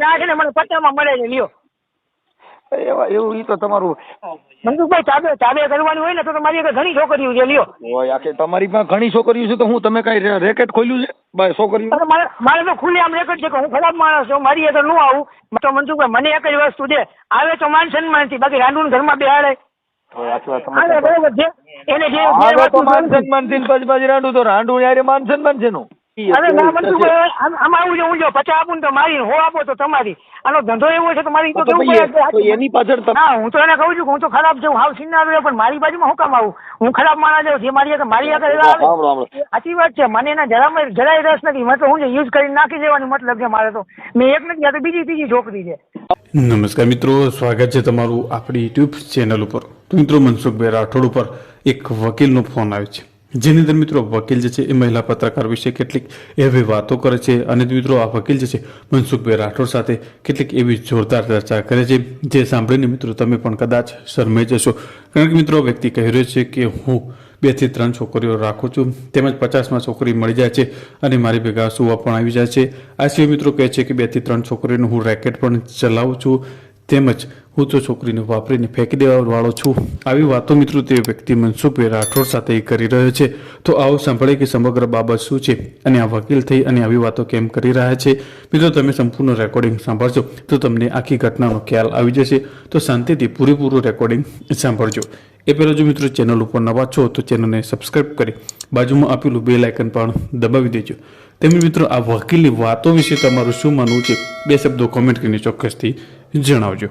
ના છે ને મને પટ્ટામાં મળે છે લ્યો. એવા એવું ઈ તો તમારું મનસુખભાઈ ચાબે ચાબે કરવાની હોય ને તો તમારી આગળ ઘણી છોકરીઓ છે લ્યો. ઓય આખે તમારી પાસે ઘણી છોકરીઓ છે તો હું તમે કઈ રેકેટ ખોલ્યું છે? બાય છોકરીઓ? મારે મારે તો ખુલ્લી આમ રેકેટ છે કે હું ખરાબ માણસ છું મારી આગળ ન આવું. તો મનસુખભાઈ મને એક જ વસ્તુ છે આવે તો માન સન્માનથી બાકી રાંડુન ઘરમાં બેહાડે. એને જે માન સન્માનથી પછી પછી રાંડું તો રાંડું યારે માન સન્માન છે નું. અરે ના મનસુખભાઈ આમાં આવું છે હું જો પચાસ આપું તો મારી હો આપો તો તમારી. આનો ધંધો એવો છે તો મારી તો તો કેવું પડે? કે એ- તો એની પાછળ તમે હું તો એને કહું છું કે હું તો ખરાબ છું હાવ સિન્નાર પણ મારી બાજુમાં હું કામ આવું? હું ખરાબ માણસ છું જે મારી આગળ મારી આગળ આવે? સાંભળો સાંભળો સાચી વાત છે મને એના જરામાં જરાય રસ નથી. મતલબ હું યુઝ કરીને નાખી દેવાની મતલબ છે મારે તો. મેં એક નથી આ તો બીજી ત્રીજી છોકરી છે. નમસ્કાર મિત્રો સ્વાગત છે તમારું આપણી યુટ્યુબ ચેનલ ઉપર. તો મિત્રો મનસુખભાઈ રાઠોડ ઉપર એક વકીલનો ફોન આવ્યો છે. જેની અંદર મિત્રો વકીલ જે છે એ મહિલા પત્રકાર વિશે કેટલીક એવી વાતો કરે છે અને મિત્રો આ વકીલ જે છે મનસુખભાઈ રાઠોડ સાથે કેટલીક એવી જોરદાર ચર્ચા કરે છે. જે સાંભળીને મિત્રો તમે પણ કદાચ શરમાઈ જશો. કારણ કે મિત્રો વ્યક્તિ કહી રહ્યો છે કે હું બેથી ત્રણ છોકરીઓ રાખું છું. તેમજ પચાસમાં છોકરી મળી જાય છે અને મારી ભેગા સુવા પણ આવી જાય છે. આ સિવાય મિત્રો કહે છે કે બેથી ત્રણ છોકરીનું હું રેકેટ પણ ચલાવું છું. તેમજ હું તો છોકરીને વાપરીને ફેંકી દેવાવાળો છું. આવી વાતો મિત્રો તે વ્યક્તિ મનસુખભાઈ રાઠોડ સાથે કરી રહ્યો છે. તો આવો સાંભળે કે સમગ્ર બાબત શું છે અને આ વકીલ થઈ અને આવી વાતો કેમ કરી રહ્યા છે. મિત્રો તમે સંપૂર્ણ રેકોર્ડિંગ સાંભળશો તો તમને આખી ઘટનાનો ખ્યાલ આવી જશે. તો શાંતિથી પૂરેપૂરું રેકોર્ડિંગ સાંભળજો. એ પહેલાં જો મિત્રો ચેનલ ઉપર નવા છો તો ચેનલને સબસ્ક્રાઇબ કરી બાજુમાં આપેલું બે લાઇકન પણ દબાવી દેજો. તેમજ મિત્રો આ વકીલી વાતો વિશે તમારું શું માનવું છે? બે શબ્દો કોમેન્ટ કરીને ચોક્કસથી જણાવજો.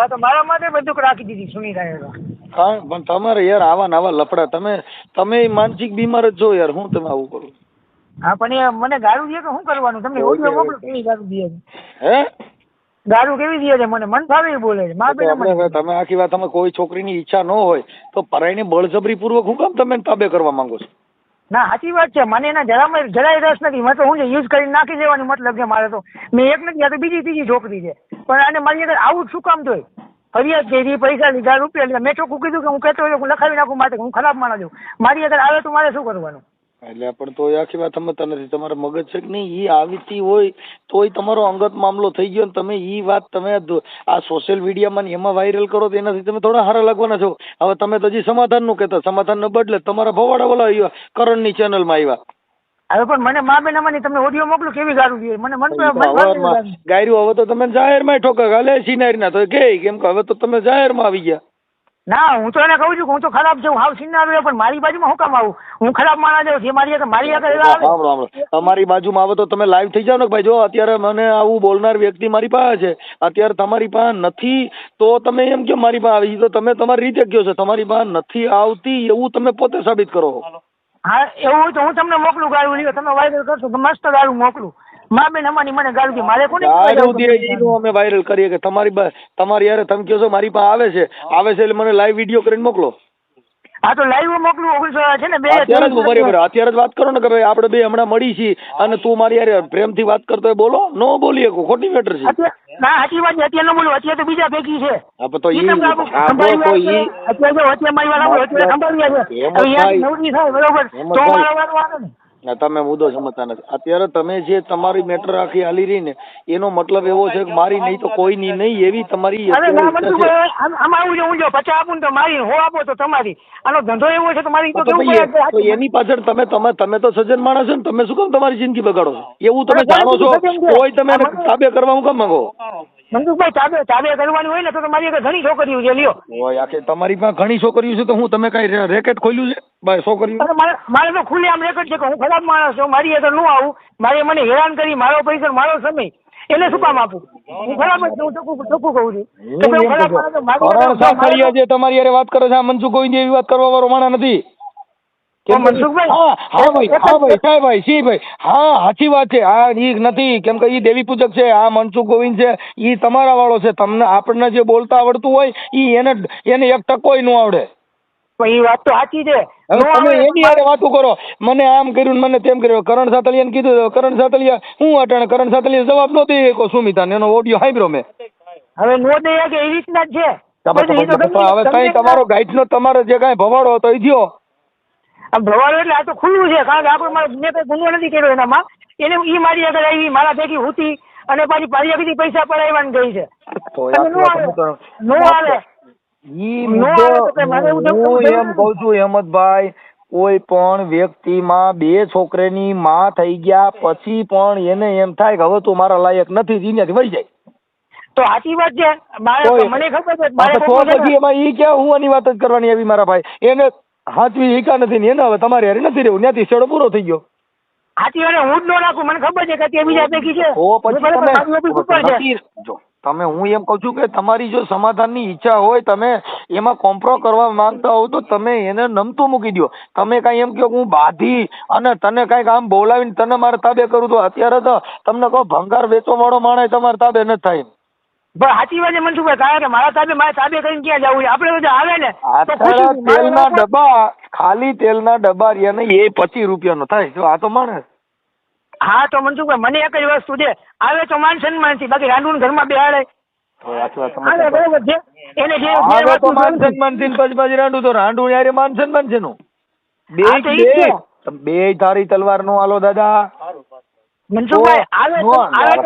આ તો મારા માટે બંદૂક રાખી દીધી તો. હા પણ તમારે યાર આવા નવા લફડા તમે તમે માનસિક બીમાર જ છો યાર હું તમે આવું કરું? હા પણ એ મને ગાળું દે કે શું કરવાનું? તમને ઓડિયો મોકલો કેવી ગાળું દે? છે હે? ગાળું કેવી દે છે? મને મન ફાવે બોલે છે. મા હવે તમે આખી વાત તમે કોઈ છોકરીની ઈચ્છા ન હોય તો પરાઈને બળજબરી પૂર્વક હું કામ તમે તાબે કરવા માંગો છો? ના, સાચી વાત છે. મને એના જરામાં જરાય રસ નથી. મતલબ હું યુઝ કરીને નાખી દેવાની મતલબ છે મારે તો. મેં એક નથી, આ તો બીજી ત્રીજી છોકરી છે. પણ આને મારી આગળ આવું શું કામ જોઈ ફરિયાદ કરી પૈસા લીધા, રૂપિયા લીધા. મેં ચોખ્ખું કીધું કે હું કહેતો હું લખાવી નાખું માટે હું ખરાબ માણસ છું. મારી આગળ આવે તો મારે શું કરવાનું? એટલે પણ તો એ આખી વાત સમજતા નથી. તમારા મગજ છે કે નહીં? ઈ આવીતી હોય તોય તમારો અંગત મામલો થઈ ગયો ને તમે ઈ વાત તમે આ સોશિયલ મીડિયામાં એમાં વાયરલ કરો તો એનાથી તમે થોડા હારા લાગવાના છો. હવે તમે તો હજી સમાધાનનું કહેતા. સમાધાનને બદલે તમારા ભવાડા ઓલા આવ્યા કરણની ચેનલમાં આવ્યા હવે પણ મને મા બેન અમારી તમને ઓડિયો મોકલું કેવી ગાળું દે મને મન ગાયરું હવે તો તમે જાહેરમાં ઠોકા હાલે સિનારીના તો કે કેમ કે હવે તો તમે જાહેરમાં આવી ગયા. ના હું તો એને કહું છું કે હું તો ખરાબ છું હાવ સિન્નાર આવ્યો પણ મારી બાજુમાં હું કામ આવું? હું ખરાબ માણા જાઉં જે મારી મારી આગળ આવે. સાંભળો સાંભળો તમારી બાજુમાં આવે તો તમે લાઈવ થઈ જાઓ ને ભાઈ જો અત્યારે મને આવું બોલનાર વ્યક્તિ મારી પાસે છે અત્યારે તમારી પાસે નથી તો તમે એમ કે મારી પાસે આવી? તો તમે તમારી રીતે કહો છો તમારી પાસે નથી આવતી એવું તમે પોતે સાબિત કરો. હા એવું હોય તો હું તમને મોકલું ગાળું તમે વાયરલ કરશો તો મસ્ત ગાળું મોકલું. મા બેન અમારી મને ગાળું દે મારે કોને દારૂ દે એનું અમે વાયરલ કરીએ કે તમારી તમારી યાર તમે કહો છો મારી પાસે આવે છે. આવે છે એટલે મને લાઈવ વિડિયો કરીને મોકલો. હા તો લાઈવ મોકલું ઓગણીસો છે ને બે અત્યારે જ બરાબર અત્યારે જ વાત કરો ને કે ભાઈ આપણે બે હમણાં મળી છીએ અને તું મારી યાર પ્રેમથી વાત કરતો હોય બોલો. નો બોલી કોઈ ખોટી મેટર છે. ના સાચી વાત અત્યારે ન બોલું અત્યારે તો બીજા ભેગી છે. હા તો ઈ. અત્યારે જો અત્યારે મારી વાત સાંભળો, અત્યારે સંભાળી છે. નવરી થાય બરોબર? તો. મારો વારો આવે ના, તમે મુદ્દો સમજતા નથી. અત્યારે તમે જે તમારી મેટર આખી હાલી રહી ને એનો મતલબ એવો છે કે મારી નહીં તો કોઈની નહીં એવી તમારી એની પાછળ તમે તમે તમે તો સજ્જન માણસ છો ને તમે શું કામ તમારી જિંદગી બગાડો છો? એવું તમે જાણો છો? કોઈ તમે તાબે કરવા હું કામ માંગો? મનસુખભાઈ ચાબે ચાબે કરવાની હોય ને તો તમારી આગળ ઘણી છોકરીઓ છે લ્યો. ઓય આખી તમારી પાસે ઘણી છોકરીઓ છે તો હું તમે કઈ રેકેટ ખોલ્યું છે? છોકરીઓ. મારે મારે તો ખુલ્લે આમ રેકેટ છે કે હું ખરાબ માણસ છું મારી આગળ ન આવું. મારે મને હેરાન કરી મારો પૈસા મારો સમય. એને શું કામ આપું? હું ખરાબ જ હું ચોખ્ખું ચોખ્ખું કહું છું. તમારી હારે વાત કરો છો આ મનસુખ ગોવિંદ એવી વાત કરવા વાળો માણા નથી. મનસુખભાઈ, હા હા ભાઈ હા ભાઈ સાહેબ ભાઈ સી ભાઈ. હા સાચી વાત છે. આ ઈ નથી. કેમ કે ઈ દેવી પૂજક છે આ મનસુખ ગોવિંદ છે ઈ તમારા વાળો છે. તમને આપણને જે બોલતા આવડતું હોય ઈ એને એને એક ટકોય ન આવડે. એ વાત તો સાચી છે. તમે એની હારે વાતો કરો. મને આમ કર્યું મને તેમ કર્યું. કરણ સાતલિયાને કીધું કરણ સાતલિયા હું અટાણે? કરણ સાતલિયા જવાબ ન દઈ શકો સુમિતાને. એનો ઓડિયો સાંભળ્યો મેં. હવે નો કે એવી રીતના જ છે. હવે કઈ તમારો ગાઈડનો તમારો જે કઈ ભવાડો હતો એ થયો આમ ભવાડો એટલે આ તો ખુલ્લું છે કારણ કે આપણે મારે મેં કઈ ગુનો નથી કર્યો એનામાં. એને ઈ મારી આગળ આવી મારા ભેગી હુતી અને પાછી પારિયાથી પૈસા પડાવવાની ગઈ છે. નો વાત આવે હું તો- નો આવે. ઈ નો મુદ્દો આવે તો કઈ મારે એવું હું જવું એમ કઉ છું હેમંતભાઈ કોઈ પણ વ્યક્તિમાં બે છોકરાની માં થઈ ગયા પછી પણ એને એમ થાય કે હવે તું મારા લાયક નથી અહીંયાથી વળી જાય. તો સાચી વાત છે. મારે મને ખબર છે મારે તો પછી એમાં ઈ કે હું આની વાત જ કરવાની આવી મારા ભાઈ? એને હાથવી એકા નથી ને એને હવે તમારી હારે નથી રહેવું. ત્યાંથી છેડો પૂરો થઈ ગયો. હાચી વાળે હું જ ન રાખું. મને ખબર છે કે તે બીજા પૈકી છે. ઓ પછી તમે જો તમે હું એમ કહું છું કે તમારી જો સમાધાનની ઈચ્છા હોય તમે એમાં કોમ્પ્રો કરવા માંગતા હો તો તમે એને નમતું મૂકી દો તમે કાંઈ એમ કહો હું બાધી અને તને કાંઈક આમ બોલાવીને તને મારે તાબે કરું તો અત્યારે તો તમને કહો ભંગાર વેચવાવાળો માણસ તમારે તાબે નથી થાય પણ સાચી વાત મનસુખભાઈ કે મારા તાબે મારા તાબે કરીને ક્યાં જવું છે? આપણે બધા આવે ને તો ખુશી તેલના ડબ્બા ખાલી તેલના ડબ્બા રહ્યા ને એ પચીસ રૂપિયાનો થાય જો આ તો માણસ. હા તો મનસુખભાઈ મને એક જ વસ્તુ છે આવે તો માન સન્માનથી બાકી રાંડું ઘરમાં બેહાડે. બે તારી તલવાર નો આલો દાદા. મનસુખભાઈ નો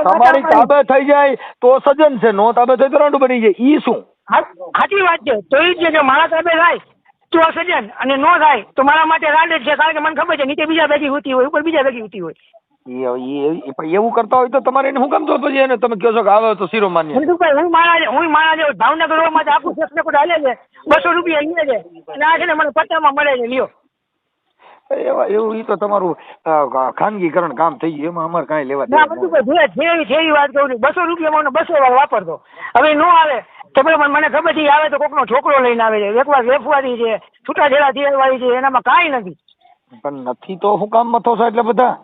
તમારી તાબે થઈ જાય તો સજન છે નો તાબે થઈ તો રાંડું બની જાય. ઈ શું? સાચી વાત છે. તો ઈ છે કે મારા તાબે થાય તો સજન અને નો થાય તો મારા માટે રાંડે છે કારણ કે મને ખબર છે નીચે બીજા ભેગી હોતી હોય ઉપર બીજા ભેગી હોતી હોય. એવું કરતા હોય તો તમારે એને હું કામ તો પછી એને તમે કહો છો કે આવે તો શીરો માન્ય હું મારા હું મારા જેવો ભાવનગર રોડ આખું સેક્ટર હાલે છે બસો રૂપિયા લે છે અને આ છે ને મને પટ્ટામાં મળે છે લ્યો. એવા એવું ઈ તો તમારું ખાનગીકરણ કામ થઈ ગયું. એમાં અમારે કાંઈ લેવા ના બધું જે છે એવી છે વાત કહું બસો રૂપિયામાં મને બસો વાર વાપરતો હવે નો આવે. તો બરાબર મને ખબર છે આવે તો કોકનો છોકરો લઈને આવે છે. એકવાર વેફવાળી છે છૂટાછેડા થયેલવાળી છે એનામાં કાંઈ નથી. પણ નથી તો હું કામ મથો છો એટલે બધા?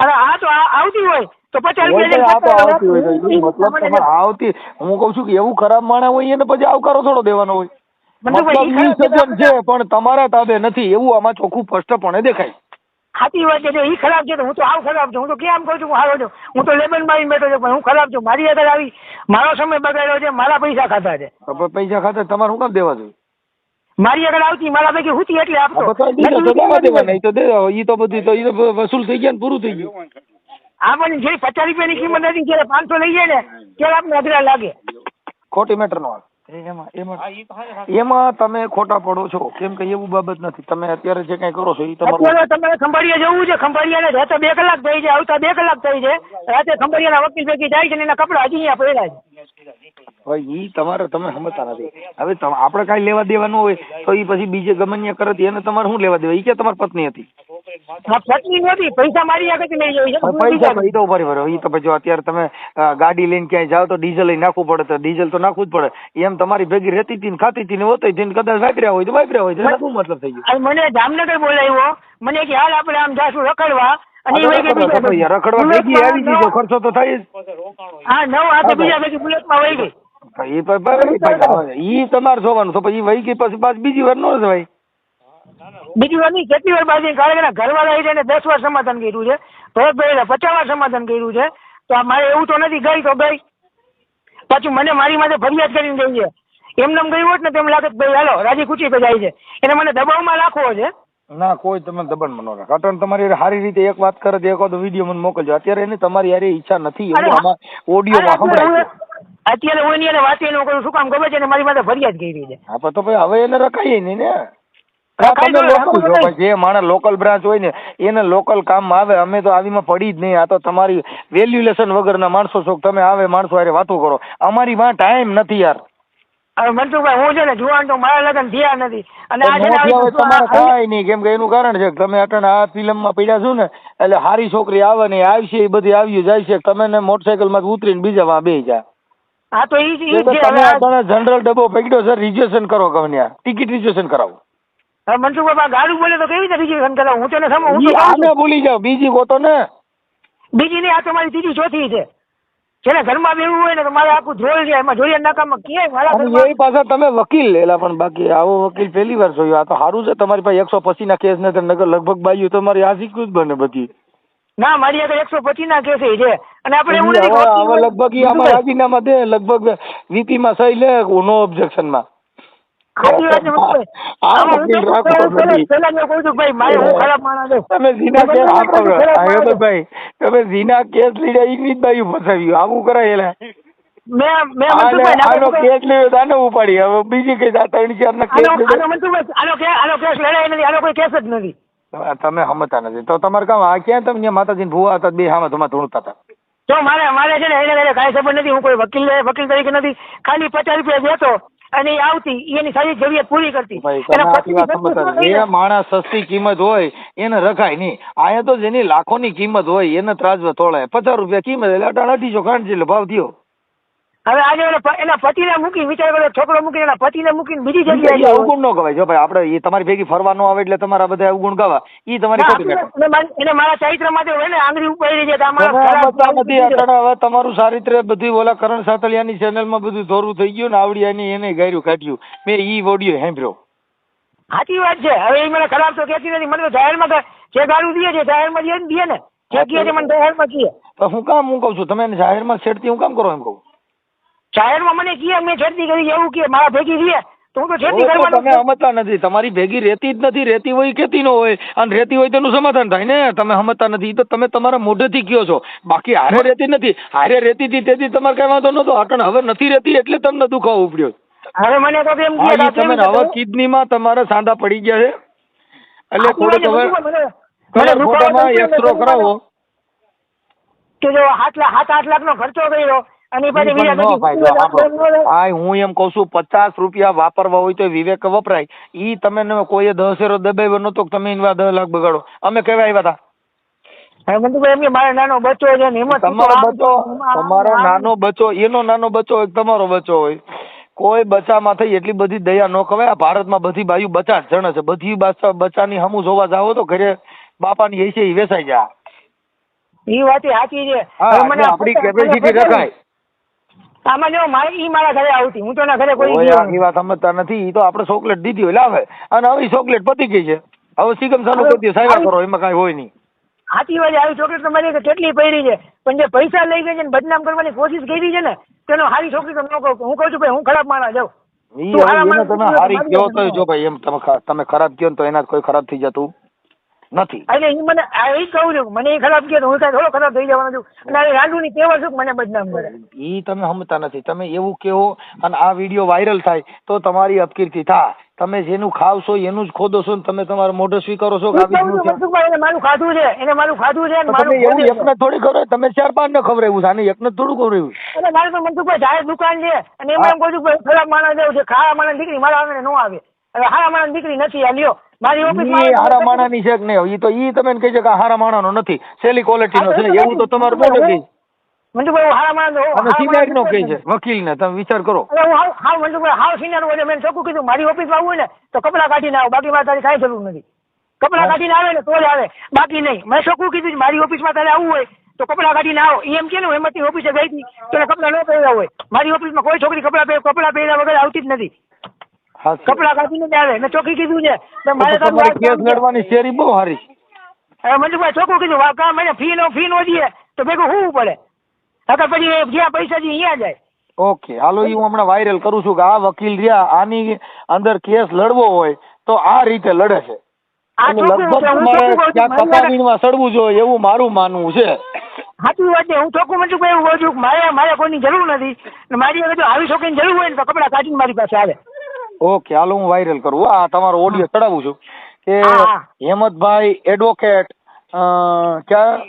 અરે આ તો આવતી હોય તો પચાસ રૂપિયા આવતી હું કઉ છું કે એવું ખરાબ માણસ હોય એને પછી આવકારો થોડો દેવાનો હોય. મતલબ ઈ સજ્જન છે પણ તમારા તાબે નથી. એવું આમાં ચોખ્ખું સ્પષ્ટપણે દેખાય. સાચી વાત છે એ ખરાબ છે તો હું તો આવ ખરાબ છું. હું તો કેમ કહું છું હું હારો છું. હું તો લેબન મારીને બેઠો છું પણ હું ખરાબ છું. મારી આગળ આવી મારો સમય બગાડ્યો છે મારા પૈસા ખાતા છે. પૈસા ખાતા તમારે શું કામ દેવા જોઈએ? મારી આગળ આવતી મારા પૈકી હુતી એટલે આપતો બધા તો નહીં દે ઈ તો બધી તો ઈ તો વસૂલ થઈ ગયા ને પૂરું થઈ ગયું. આ પણ જે પચાસ રૂપિયાની કિંમત હતી જ્યારે પાંચસો લઈ જાય ને ત્યારે આપણે અઘરા લાગે. ખોટી મેટર નો હાલે. એમાં તમે ખોટા પડો છો. કેમ કે એવું બાબત નથી. તમે અત્યારે જે કઈ કરો છો એ તમારું તમારે ખંભાળિયા જવું છે. ખંભાળિયાને રાતે બે કલાક થઈ છે આવતા બે કલાક થઈ છે રાતે ખંભાળિયાના વકીલ ભેગી જાય છે ને એના કપડા હજી અહીંયા પડ્યા છે. હવે ઈ તમારે તમે સમજતા નથી. હવે તમ- આપણે કાંઈ લેવા દેવાનું હોય તો ઈ પછી બીજે ગમન્ય કરે તો એને તમારે શું લેવા દેવા? ઈ કે તમારી પત્ની હતી? આ પૈસા મારી આગળ લઈ પૈસા એ તો ઊભા રહો. ઈ તો પછી અત્યારે તમે ગાડી લઈને ક્યાંય જાઓ તો ડીઝલ નાખવું પડે તો ડીઝલ તો નાખવું જ પડે. એમ તમારી ભેગી રહેતી હતી ખાતી હતી ને હોતી હતી કદાચ વાપર્યા હોય તો વાપર્યા હોય તો. શું મતલબ થઈ ગયો? મને જામનગર બોલાવ્યો. મને કે હાલ આપણે આમ જાશું રખડવા. અને આ એ તો વહી ગઈ રખડવા. તો બીજા યાર, રખડવા ભેગી આવી ગઈ ખર્ચો તો થાય જ. હા નવ હાથે બીજા ભેગી બુલેટમાં વહી ગઈ. તમારે જોવાનું. તો પછી વહી ગઈ પછી પાછી બીજી વાર નો જવાય બીજી વાર નહીં કેટલી વાર બાજી કારણ કે ઘરવાળા આવી એને દસ વાર સમાધાન કર્યું છે ભરતભાઈ પચાસ વાર સમાધાન કર્યું છે તો મારે એવું તો નથી ગઈ તો ગઈ. પાછું મને મારી માથે ફરિયાદ કરીને ગઈ છે. એમને એમ ગયું હોત ને તેમ લાગે ભાઈ હાલો રાજી ખુશી તો જાય છે. એને મને દબાવમાં રાખવો છે. ના કોઈ તમે દબાણ મનો રાખો. અટણ તમારી સારી રીતે એક વાત કરે તો એક વાર વીડિયો મને મોકલજો. અત્યારે એની તમારી યારે ઈચ્છા નથી એવું ઓડિયોમાં સંભળાય અત્યારે હું- એની વાત એનું કરું શું કામ ખબર છે ને મારી માથે ફરિયાદ કરી છે. હા તો ભાઈ હવે એને રખાય નહીં ને. જે માણસ લોકલ બ્રાન્ચ હોય ને એને લોકલ કામમાં આવે અમે તો આવીમાં પડી જ નહીં. આ તો તમારી વેલ્યુલેશન વગરના માણસો છો તમે આવે માણસો હારે વાતો કરો. અમારી માં ટાઈમ નથી યાર. હવે મનસુખભાઈ હું છે ને જુવાન તો મારા લગ્ન થયા નથી. અને આ છે ને મોટી આવી હવે વસ્તુ તમારે આ- નહીં કેમ કે એનું કારણ છે તમે અટણ આ ફિલ્મમાં પડ્યા છો ને એટલે હારી છોકરી આવે ને આવશે એ બધી આવ્યું જાય છે. તમે ને મોટરસાયકલમાં ઉતરીને બીજા માં બે જાય હા તો. તમે જનરલ ડબ્બો પકડ્યો છે રિઝર્વેશન કરો ગમે ટિકિટ રિઝર્વેશન કરાવો. હવે મનસુખભાઈ ગાડું બોલે તો કેવી રીતે રિઝર્વેશન કરાવું હું તેને સમજ હું તો. આને ભૂલી જાઓ બીજી ગોતો ને. બીજી નહીં આ તો મારી ત્રીજી ચોથી છે. જેને ઘરમાં બેવું હોય ને તો મારે આખું ધ્રોલ છે એમાં જોડિયા નાકામાં ક્યાંય મારા એ પાછા તમે વકીલ લેલા પણ બાકી આવો વકીલ પહેલી વાર જોયો. આ તો સારું છે તમારી પાસે એકસો પચીસ ના કેસ નથી નગર લગભગ બાયું તમારી આ શીખવું જ બને બધી. ના મારી આગળ એકસો પચીસ ના કેસ છે. અને આપણે એવું નથી કે લગભગ રાજીનામા દે લગભગ વીપી માં સહી લે નો ઓબ્જેક્શન તમે કેસ લીધા ફસાવ્યું. આવું આને- કેસ ઉપાડી. હવે બીજી કઈ ત્રણ ચાર ના કેસ આનો કેસ લડાઈ નથી. આનો કોઈ કેસ જ નથી. તમે- સમજતા નથી. તો તમારે કામ આ ક્યાં તમે માતાજી ભૂવા હતા બે હામાં તમારે ધૂણતા હતા? તો મારે મારે છે ને એને કાંઈ સંબંધ નથી. હું કોઈ વકીલ વકીલ તરીકે નથી. ખાલી પચાસ રૂપિયા દેતો અને એ આવતી એની સારી જરૂરિયાત પૂરી કરતી. જે માણસ સસ્તી કિંમત હોય એને રખાય નહીં. આયા તો જેની લાખોની કિંમત હોય એને ત્રાજવા તોળાય પચાસ રૂપિયા કિંમત એટલે અઢીસો ખાંડ જેટલો ભાવ થયો. હવે આજે એના પતિને મૂકી વિચાર કર્યો છોકરો મૂકીને એના પતિને મૂકીને બીજી જગ્યાએ અવગુણ ન ગવાય. જો ભાઈ આપણે એ તમારી ભેગી ફરવા ન આવે એટલે તમારા બધા અવગુણ ગવા. એ તમારી ખોટી એને મારા ચરિત્ર માટે હોય ને આંગળી ઉપાડી રહી છે. હવે તમારું ચારિત્ર બધી ઓલા કરણ સાતલિયાની ચેનલમાં બધું ધોરું થઈ ગયું ને આવડિયાની એને ગાર્યું કાઢ્યું. મેં ઈ ઓડિયો સાંભળ્યો. સાચી વાત છે. હવે એ મને ખરાબ તો કહેતી નથી. મને તો જાહેરમાં જે ગાળું દે છે જાહેરમાં દે ને દે ને. જે કહે છે મને જાહેરમાં કહે તો હું કામ હું કહું છું? તમે જાહેરમાં છેડતી હું કામ કરો એમ કહું? જાહેરમાં મને કહે મેં છેડતી કરી એવું કે મારા ભેગી રહે તો હું તો છેડતી કરવાનો તમે સમજતા નથી તમારી ભેગી રહેતી જ નથી રહેતી હોય કેતી ન હોય અને રહેતી હોય તેનું સમાધાન થાય ને. તમે સમજતા નથી તો તમે તમારા મોઢેથી કયો છો. બાકી હારે રહેતી નથી હારે રહેતી હતી તેથી તમારે કઈ વાંધો નતો અટણ હવે નથી રહેતી એટલે તમને દુખાવો ઉપડ્યો હવે મને તો એમ કહે ઈ તમે હવે કિડનીમાં તમારા સાંધા પડી ગયા છે. એટલે થોડુંક હવે કલર ફોટામાં એક્સરો કરાવો. કે જો હાથ સાત આઠ લાખ નો ખર્ચો કર્યો અને હું એમ કઉ છું પચાસ રૂપિયા વાપરવા હોય તો વિવેક વપરાય. ઈ તમે કોઈએ દસ એરો દબાવ્યો નતો તમે એના દસ લાખ બગાડો. અમે કેવા આવ્યા હતા નાનો બચ્ચો તમારો બચ્ચો આમ આમ તમારો આમ. નાનો બચ્ચો એનો નાનો બચ્ચો હોય તમારો બચ્ચો હોય કોઈ બચ્ચામાં થઈ એટલી બધી દયા ન કવાય આ ભારતમાં બધી બાયુ બચા જ જણે છે. બધી બચ્ચા બચ્ચાની હમું જોવા જાઓ તો ઘરે બાપાની એ છે એ વેસાઈ જાય. એ વાત સાચી છે. આપણી કેપેસિટી રખાય. આમાં જો ઈ મારા ઘરે આવતી હું તો એના ઘરે કોઈ કોઈ આખી વાત સમજતા નથી. ઈ તો આપણે ચોકલેટ દીધી હોય લાવે. અને હવે ચોકલેટ પતી ગઈ છે. હવે કરો એમાં કાંઈ હોય નહીં. સાચી વાત આવી ચોકલેટ તમારી મારી કેટલી પડી છે. પણ જે પૈસા લઈ ગઈ છે ને બદનામ કરવાની કોશિશ કરી છે ને તેનો હારી છોકરી તમે કહું. હું કહું છું ભાઈ હું ખરાબ માણસ જાઉં તમે હારી કહો તો જો ભાઈ એમ તમે તમે ખરાબ કહો તો એના કોઈ ખરાબ થઈ જતું નથી. એટલે એ મને આ ઈ કહું છું મને એ ખરાબ કે હું થોડો ખરાબ થઈ જવાનો છું. અને આ રાંડુની કેવા છું મને બદનામ કરે? એ તમે સમજતા નથી. તમે એવું કેવો અને આ વીડિયો વાયરલ થાય તો તમારી અપકીર્તિ થાય તમે જેનું ખાવશો એનું જ ખોદો છો ને તમે તમારો મોઢો સ્વીકારો છો મારું ખાધું છે એને મારું ખાધું છે તમે એવું એકને થોડી ખબર તમે ચાર પાંચ ને ખવડાવ્યું છે આને એકને થોડું ખવડાવ્યું એટલે મારે તો મનસુખભાઈ જાહેર દુકાન છે. અને એમાં એમ કહું છું ખરાબ માણસ એવું છે ખારા માણસ દીકરી મારા આંગણે ન આવે. હવે હારા માણસ દીકરી નથી આ લ્યો. મારી ઓફિસ હારા માણાની છે કે નહીં? ઈ તો ઈ તમે કહી છે હારા માણા માણાનો નથી. સેલી ક્વોલિટીનો છે એવું તો તમારું મોઢે કહે મંજુભાઈ હું હારા માણસ અને સિનિયર નો કહે છે વકીલ ને તમે વિચાર કરો. હું હાવ હાવ મનસુખભાઈ હાવ સિનિયર હોય મેં ચોખ્ખું કીધું મારી ઓફિસમાં આવું હોય ને તો કપડા કાઢીને આવો. બાકી મારે તારી કાંઈ જરૂર નથી. કપડા કાઢીને આવે ને તો જ આવે. બાકી નહીં. મેં ચોખ્ખું કીધું મારી ઓફિસમાં તારે આવવું હોય તો કપડા કાઢીને આવો. એમ કે ને હું હેમંતની ઓફિસે ગઈ હતી તો કપડા ન પહેર્યા હોય. મારી ઓફિસમાં કોઈ છોકરી કપડા પહેર કપડા પહેર્યા વગર આવતી જ નથી. કપડાં કાઢીને જ આવે. મેં ચોખ્ખી કીધું છે. મારે તમારી કેસ લડવાની શેરી બહુ સારી મંજુભાઈ ચોખ્ખું કીધું. કામ મને ફી નો ફી નો દઈએ તો ભેગું હોવું પડે. નકર પછી જ્યાં પૈસા જે અહીંયા જાય. ઓકે. હાલો હું હમણાં વાયરલ કરું છું કે આ વકીલ રહ્યા આની અંદર કેસ લડવો હોય તો આ રીતે લડે છે. સડવું જોઈએ એવું મારું માનવું છે. સાચી વાત છે. હું ચોખ્ખું મનસુખભાઈ એવું કહું છું મારે મારે કોઈની જરૂર નથી. મારી જો આવી છોકરીની જરૂર હોય ને તો કપડાં કાઢીને મારી પાસે આવે. ઓકે હાલો હું વાયરલ કરું. આ તમારો ઓડિયો ચડાવું છું કે. હેમંતભાઈ એડવોકેટ ક્યાં?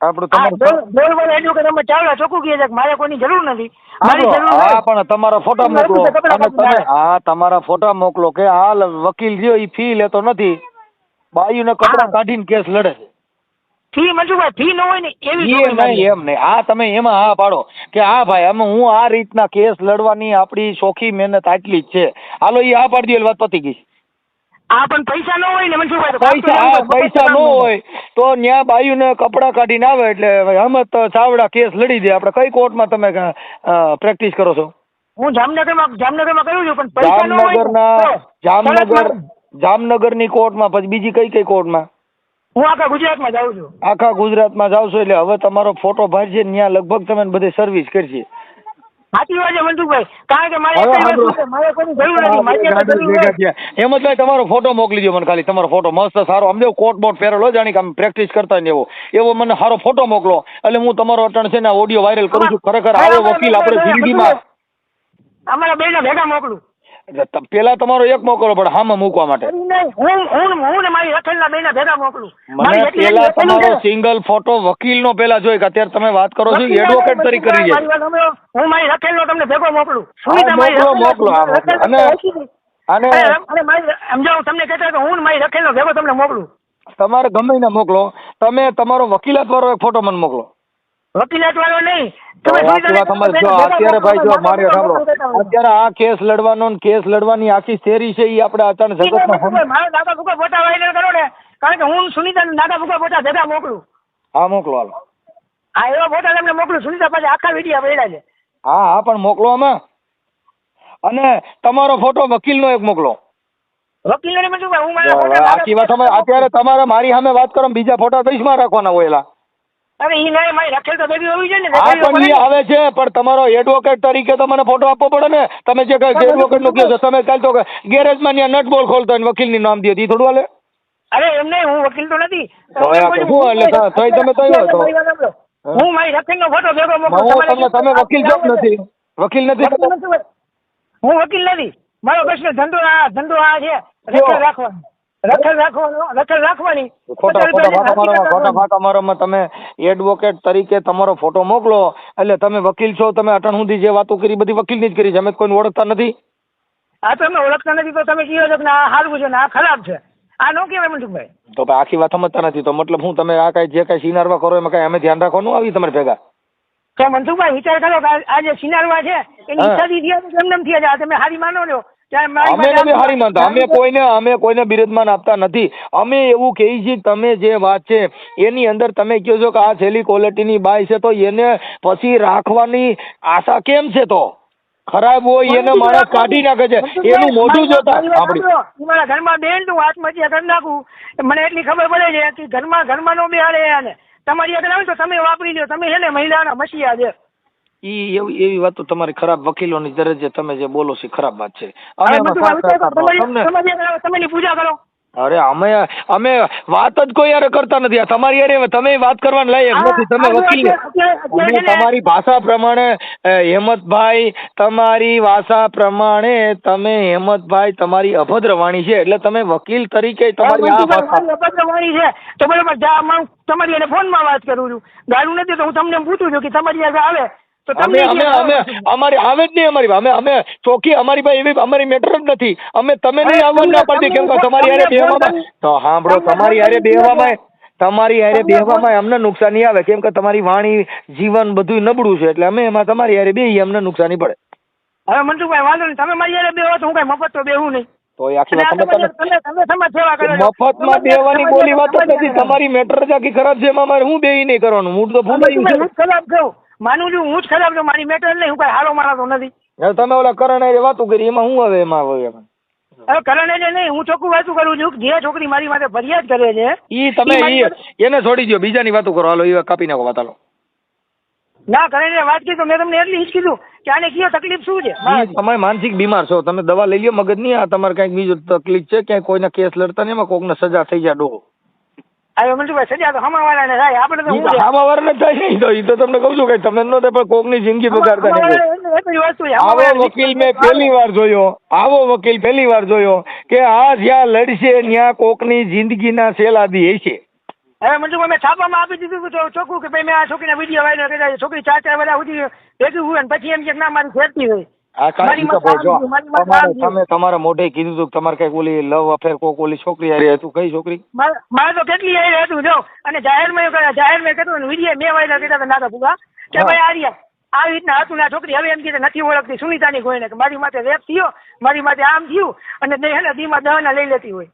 આપણું તમારું બોલ બોલ બોલ એડવોકેટ અમે ચાવડા ચોખ્ખું કહે છે મારે કોઈની જરૂર નથી. હા પણ તમારા ફોટા મોકલો. અને તમે હા તમારા ફોટા મોકલો કે હાલ વકીલ રહ્યો ઈ ફી લેતો નથી. બાયુને કપડાં. કાઢીને કેસ લડે છે. ફી મનસુખભાઈ ફી ન હોય ને એવી એ નહીં એમ નહીં. આ તમે એમાં હા પાડો કે હા ભાઈ અમે હું આ રીતના કેસ લડવાની આપણી ચોખ્ખી મહેનત આટલી જ છે. હાલો એ હા પાડી દે વાત પતી ગઈ. આ પણ પૈસા ન હોય ને મનસુખભાઈ પૈસા પૈસા ન હોય. તો ન્યા બાયુને કપડાં કાઢીને આવે એટલે હમત ચાવડા કેસ લડી દે. આપણે કઈ કોર્ટમાં તમે પ્રેક્ટિસ કરો છો? હું જામનગરમાં જામનગરમાં કહ્યું છું પણ પૈસા ન હોય જામનગરની જામનગરની કોર્ટમાં પછી બીજી કઈ કઈ કોર્ટમાં? હું આખા ગુજરાતમાં જાઉં છું આખા ગુજરાતમાં જાવ છો એટલે હવે તમારો ફોટો ભરશે ત્યાં લગભગ તમે બધી સર્વિસ કરશે સાચી વાત છે કારણ કે મારે મારે જરૂર નથી. હેમંતભાઈ તમારો ફોટો મોકલી દો મને ખાલી તમારો ફોટો મસ્ત સારો અમને કોટ બોટ પહેરેલો જાણી કે આમ પ્રેક્ટિસ કરતા ને એવો એવો મને સારો ફોટો મોકલો એટલે હું તમારો અટણ છે ને ઓડિયો વાયરલ કરું છું ખરેખર આવો વકીલ આપણે જિંદગીમાં અમારા બેના ભેગા મોકલું પેલા તમારો એક મોકલો પણ હા મૂકવા માટે. હું હું હું ને મારી રખેલના બેના ભેગા મોકલું. મને પેલા તમારો સિંગલ ફોટો વકીલનો પેલા જોઈ કે અત્યારે તમે વાત કરો છો એડવોકેટ તરીકે કરી હું મારી રખેલનો તમને ભેગો મોકલું. મારી મોકલો. રખેલ અને-. અને અને મારી સમજાવું તમને કહેતા કે હું ને મારી રખેલનો ભેગો તમને મોકલું. તમારે ગમે ને મોકલો. તમે તમારો વકીલાત વાળો એક ફોટો મને મોકલો. વકીલાત વાળો નહીં. તમે આખી જો અત્યારે ભાઈ જો મારે સાંભળો અત્યારે આ કેસ લડવાનો ને કેસ લડવાની આખી શેરી છે એ આપણે અચાનક જગતમાં મારા દાદા ભૂકા ફોટા વાયરલ કરો ને? કારણ કે હું સુનિતા દાદા ભૂકા ફોટા ભેગા મોકલું. હા મોકલો હાલો. હા એવા ફોટા તમને મોકલું. સુનિતા પાસે આખા વીડિયો પડ્યા છે. હા હા પણ મોકલો આમાં. અને તમારો ફોટો વકીલનો એક મોકલો. વકીલ હું મારા આખી વાત અત્યારે તમારે મારી સામે વાત કરો બીજા ફોટા દઈશમાં રાખવાના હોય એલા. અરે ઈ નહીં મારી રખેલ તો બેબી હોવી જોઈએ ને હા પણ ઈ આવે છે પણ તમારો એડવોકેટ તરીકે તો મને ફોટો આપવો પડે ને. તમે જે એડવોકેટનું કહો છો? તમે કાલ તો ગેરેજમાં ત્યાં નટ બોલ ખોલતો હોય વકીલની નામ દે ઈ થોડું હાલે? અરે એમ નહીં હું વકીલ તો નથી. શું એટલે તોય તમે તો. હું. મારી રખેલ નો ફોટો ભેગો મોકલું હું તમને તમે વકીલ છો નથી? વકીલ નથી હું વકીલ નથી. મારો પ્રશ્ન ધંધો આ ધંધો આ છે. રાખવાનો. રખેલ રાખવાનો રખેલ રાખવાની. ખોટા ફાંકા ફાંકા મારોમાં તમે એડવોકેટ તરીકે તમારો ફોટો મોકલો એટલે તમે વકીલ છો તમે અટણ સુધી જે વાતો કરી બધી વકીલની જ કરી છે. અમે તો કોઈને ઓળખતા નથી. આ તમે ઓળખતા નથી તો તમે કહો છો કે આ સારું છે ને આ ખરાબ છે. આ નો કહેવાય મનસુખભાઈ તો ભાઈ આખી વાત સમજતા નથી તો મતલબ હું તમે આ કાંઈ જે કાંઈ સિનારવા કરો એમાં કાંઈ અમે ધ્યાન રાખવાનું આવી તમારે ભેગા? કે મનસુખભાઈ વિચાર કરો કે આ- જે સિનારવા છે એની થયા આ તમે હારી માનો મારી અમે નથી હારી માનતા. અમે કોઈને અમે કોઈને બિરદમાન આપતા નથી. અમે એવું કહીએ છીએ તમે જે વાત છે એની અંદર તમે કહો છો કે આ છેલ્લી ક્વોલિટીની બાય છે તો એને પછી રાખવાની આશા કેમ છે તો? ખરાબ હોય એને માણસ કાઢી નાખે છે. એનું મોઢું જોતા. મારી વાત. ઈ મારા ઘરમાં બેન તું આત્મહત્યા કરી નાખું. મને એટલી ખબર પડે છે કે ઘરમાં ઘરમાં નો અને તમારી આગળ આવે તો તમે વાપરી લ્યો. તમે છે ને મહિલાના મસીહા છે. ઈ એવી એવી વાત તમારી ખરાબ વકીલોની દરજ્જે તમે જે બોલો છો ખરાબ વાત છે. અમે તમને પૂજા કરો. અરે અમે અમે વાત જ કોઈ યારે કરતા નથી. તમારી યારે તમે વાત કરવાની લાયક નથી. તમે વકીલ અમે તમારી ભાષા પ્રમાણે હેમતભાઈ તમારી ભાષા પ્રમાણે તમે હેમંતભાઈ તમારી અભદ્ર વાણી છે. એટલે તમે વકીલ તરીકે તમારી આ ભાષા અભદ્ર વાણી છે? તો બરાબર જા હું તમારી એને ફોનમાં વાત કરું છું. ગાડું નથી તો હું તમને પૂછું છું કે તમારી આગળ આવે. અમે અમે અમે અમારી આવે જ નહીં અમારી અમે અમે ચોખ્ખી અમારી પાસે એવી અમારી મેટર જ નથી. અમે તમે નહીં આવવાનું ના પડતી. કેમ કે તમારી હારે બેહવામાં તો સાંભળો તમારી હારે બેહવામાં તમારી હારે બેહવામાં અમને નુકસાની આવે. કેમ કે તમારી વાણી જીવન બધું નબળું છે. એટલે અમે એમાં તમારી હારે બેહીએ અમને નુકસાની પડે. હવે મનસુખભાઈ વાંધો નહીં. તમે મારી હારે બેહો તો હું કઈ મફત તો બેહું નહીં. તો એ આખી વાત તમે તમે. મફતમાં બેહવાની બોલી વાત નથી. તમારી- મેટર જ આખી ખરાબ છે. એમાં મારે હું બેહી નહીં કરવાનું? મૂડ તો ખરાબ છું. માનું છું હું જ ખરાબ છું મારી મેટર નહીં હું કઈ હારો માણસ નથી. હવે તમે ઓલા કરણ હારે વાતો કરી એમાં હું હવે એમાં હવે હવે કરણ એટલે નહીં હું ચોખ્ખું વાતું કરું છું જે છોકરી મારી માટે ફરિયાદ કરે છે ઈ તમે એને છોડી દો બીજાની વાતો કરો હાલો એ કાપી નાખો વાત હાલો. ના કરીને વાત કીધું મેં તમને એટલી જ કીધું કે આને કયો તકલીફ શું છે? તમે માનસિક બીમાર છો તમે દવા લઈ લ્યો મગજની આ તમારે કંઈક બીજું તકલીફ છે ક્યાંય કોઈના કેસ લડતા નહીં એમાં કોકને સજા થઈ જાય ડોહો. હવે મનસુખભાઈ સજા તો હમાવાળાને થાય આપણે તો ઈ શું તો થાય નહીં તમને કહું છું કે તમને ન થાય પણ કોકની જિંદગી બગાડતા નહીં હમાવાળાને આવો વકીલ મેં પહેલી વાર જોયો આવો વકીલ પહેલી વાર જોયો કે આ જ્યાં લડશે ત્યાં કોકની જિંદગીના સેલાદી હશે. હવે મંજુભાઈ મેં છાપામાં આપી દીધું તો ચોખ્ખું કે ભાઈ મેં આ છોકરીના વીડિયો વાયરલ કર્યા છોકરી ચાર ચાર બધા સુધી ભેગી હોય ને પછી એમ કે ના મારી ફેરતી હોય. આ કાંઈ મારી જો માં તમારે તમે તમારા મોઢે કીધું હતું કે તમારે કંઈક ઓલી લવ અફેર કોક ઓલી છોકરી હારે હતું કઈ છોકરી? મારે તો કેટલી હારી હતું જો. અને જાહેરમાં મેં કર્યા જાહેરમાં કીધું વીડિયો મેં વાયરલ કીધા હતા નાકા ભૂગા કે ભાઈ આર્યા આવી રીતના હતું ને આ છોકરી હવે એમ કે નથી ઓળખતી સુનિતાની કોઈને કે મારી માથે રેપ થયો મારી માથે આમ થયું અને તે હે ને દીમાં દવાના લઈ લેતી હોય.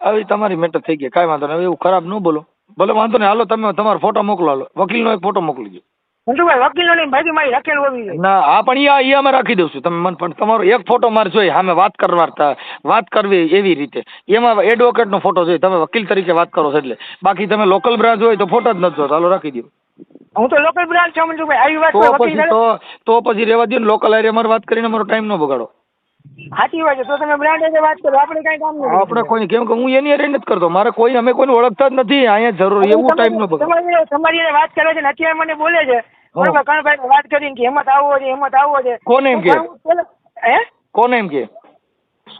આવી તમારી મેટર થઈ ગઈ કાંઈ વાંધો નહીં એવું ખરાબ ન બોલો. ભલે વાંધો નહીં હાલો તમે તમારો ફોટો મોકલો હાલો. વકીલનો એક ફોટો મોકલી દો મનસુખભાઈ વકીલો નહીં ભાઈ મારી રખેલ હોવી જોઈએ. ના હા પણ ઈ ઈ અમે રાખી દઉં છું. તમે મને પણ તમારો એક ફોટો મારે જોઈએ સામે વાત કરવા વાત કરવી એવી રીતે. એમાં એડવોકેટનો ફોટો જોઈએ તમે વકીલ તરીકે વાત કરો છો એટલે. બાકી તમે લોકલ બ્રાન્ચ હોય તો ફોટો જ નથી જોતા. હાલો રાખી દો. હું તો લોકલ બ્રાન્ચ છું મંજુભાઈ. આવી વાત તો પછી તો તો પછી રહેવા દો ને લોકલ હારે અમારે વાત કરીને અમારો ટાઈમ ન બગાડો. સાચી વાત છે. તો તમે બ્રાન્ડ સાથે વાત કરો. આપણે કઈ કામ નથી આપણે કોઈ કેમ કે હું એની હારે નથી કરતો. મારે કોઈ અમે કોઈને ઓળખતા જ નથી. અહીંયા જરૂર એવું ટાઈમ ન બગાડો. તમારી વાત કરે છે ને અત્યારે મને બોલે છે બરોબર કણભાઈ વાત કરીને કે હેમત આવવો છે હેમત આવવો છે. કોને એમ કે? હે કોને એમ કે?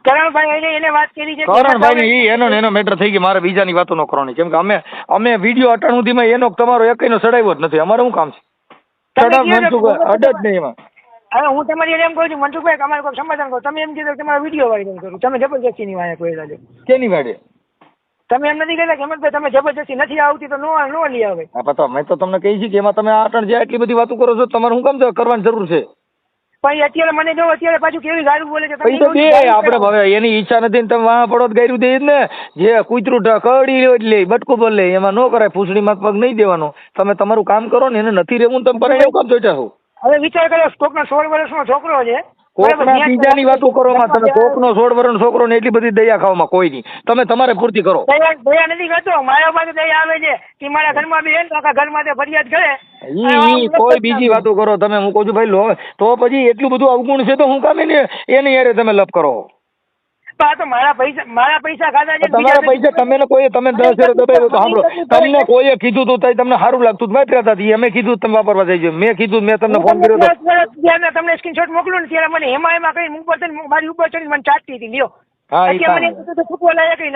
કરણભાઈ એને એને વાત કરી છે કરણભાઈ ઈ એનો એનો મેટર થઈ ગઈ મારે બીજાની વાતો ન કરવાની. કેમ કે અમે અમે વીડિયો અટાણું સુધીમાં એનો તમારો એકનો સડાવ્યો જ નથી. અમારે શું કામ છે? સડાવ મનસુખ કે- નહીં એમાં. હવે હું તમારી એમ કહું છું મનસુખભાઈ અમારે કોઈ સમાધાન કરો. તમે એમ કીધું તમારા વીડિયો વાયરલ કરું. તમે જબરજસ્તી ની વાયા કોઈ કેની વાડે તમે એમ નથી કહેતા કે હેમંતભાઈ તમે જબરજસ્તી નથી આવતી તો નો નો લઈ આવે. આ તો મેં તો તમને કહી છે કે એમાં તમે આટણ જે એટલી બધી વાતો કરો છો તમારે શું કામ કરવાની જરૂર છે. પણ અત્યારે મને જો અત્યારે પાછું કેવી ગાયું બોલે છે? તો બે આપણે હવે એની ઈચ્છા નથી ને તમે વાહ પડો તો ગાયરું દે ને. જે કૂતરું કરડી લે એટલે બટકું લે એમાં ન કરાય ફૂસડીમાં પગ નહીં દેવાનો. તમે તમારું કામ કરો ને એને નથી રહેવું તમે પર એવું કામ જોઈતા છો હવે વિચાર કરો કોકનો સોળ વર્ષનો છોકરો છે કોકના બીજાની વાતો કરવામાં તમે કોકનો સોળ વર્ષનો છોકરો ને એટલી બધી દયા ખાવામાં કોઈ નહીં તમે તમારે પૂર્તિ કરો. દયા નથી કરતો. મારા પાસે દયા આવે છે. કે મારા ઘરમાં બી એને આખા ઘરમાં તે ફરિયાદ કરે. ઈ કોઈ બીજી વાતો કરો. તમે હું કહું છું ભાઈ લો તો પછી એટલું બધું અવગુણ છે તો હું કામે ને એની યારે તમે લપ કરો. તમારા પૈસા તમે કોઈ તમે દસ હજાર દબાવ્યો તો સાંભળો. તમને કોઈએ કીધું તું તઈ તમને સારું લાગતું મેં હતા અમે કીધું તમે વાપરવા જઈ મેં કીધું મેં તમને ફોન કર્યો તો. ત્યારે તમને સ્ક્રીનશોટ મોકલું ને ત્યારે મને એમાં એમાં કઈ ઉપર મારી ઉપર ચડી મને ચાટતી હતી. લ્યો. હા મને છૂટવા લાયક નથી.